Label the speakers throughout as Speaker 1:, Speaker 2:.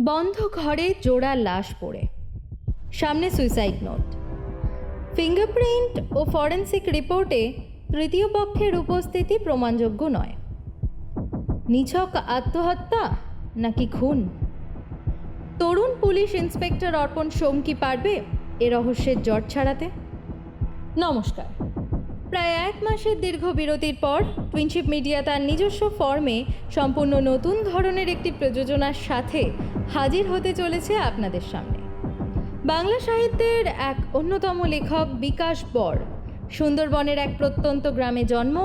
Speaker 1: বন্ধ ঘরে জোড়া লাশ পড়ে। সামনে সুইসাইড নোট ফিঙ্গারপ্রিন্ট ও ফরেন্সিক রিপোর্টে তৃতীয় পক্ষের উপস্থিতি প্রমাণযোগ্য নয়। নিছক আত্মহত্যা নাকি খুন? তরুণ পুলিশ ইন্সপেক্টর অর্পণ সোম কি পারবে এ রহস্যের জট ছাড়াতে? নমস্কার। প্রায় এক মাসের দীর্ঘ বিরতির পর টুইনশিপ মিডিয়া তার নিজস্ব ফর্মে সম্পূর্ণ নতুন ধরনের একটি প্রযোজনার সাথে হাজির হতে চলেছে আপনাদের সামনে। বাংলা সাহিত্যের এক অন্যতম লেখক বিকাশ বর, সুন্দরবনের এক প্রত্যন্ত গ্রামে জন্ম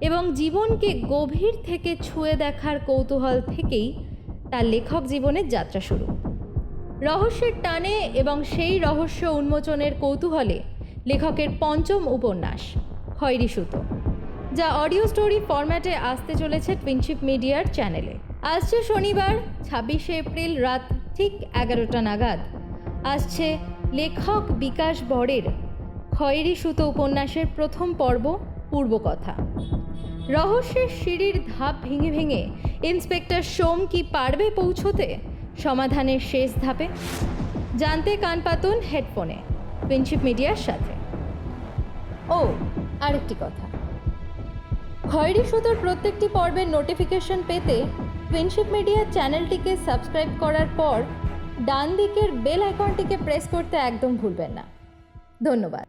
Speaker 1: এবং জীবনকে গভীর থেকে ছুঁয়ে দেখার কৌতূহল থেকেই তার লেখক জীবনের যাত্রা শুরু। রহস্যের টানে এবং সেই রহস্য উন্মোচনের কৌতূহলে লেখকের পঞ্চম উপন্যাস খয়রি সুতো, যা অডিও স্টোরি ফরম্যাটে আসতে চলেছে টুইনশিপ মিডিয়ার চ্যানেলে। আসছে শনিবার, ছাব্বিশে এপ্রিল রাত ঠিক এগারোটা নাগাদ। আসছে লেখক বিকাশ বরের খয়েরি সুতো উপন্যাসের প্রথম পর্ব পূর্বকথা রহস্যের সিঁড়ির ধাপ ভেঙে ভেঙে ইন্সপেক্টর সোম কি পারবে পৌঁছোতে? সমাধানের শেষ ধাপে। জানতে কান পাতুন হেডফোনে প্রিন্সিপ মিডিয়ার সাথে। ও আরেকটি কথা। খয়েরি সুতোর প্রত্যেকটি পর্বের নোটিফিকেশন পেতে ফ্রেন্ডশিপ মিডিয়া চ্যানেলটিকে সাবস্ক্রাইব করার পর ডান দিকের বেল আইকনটিকে প্রেস করতে একদম ভুলবেন না। ধন্যবাদ।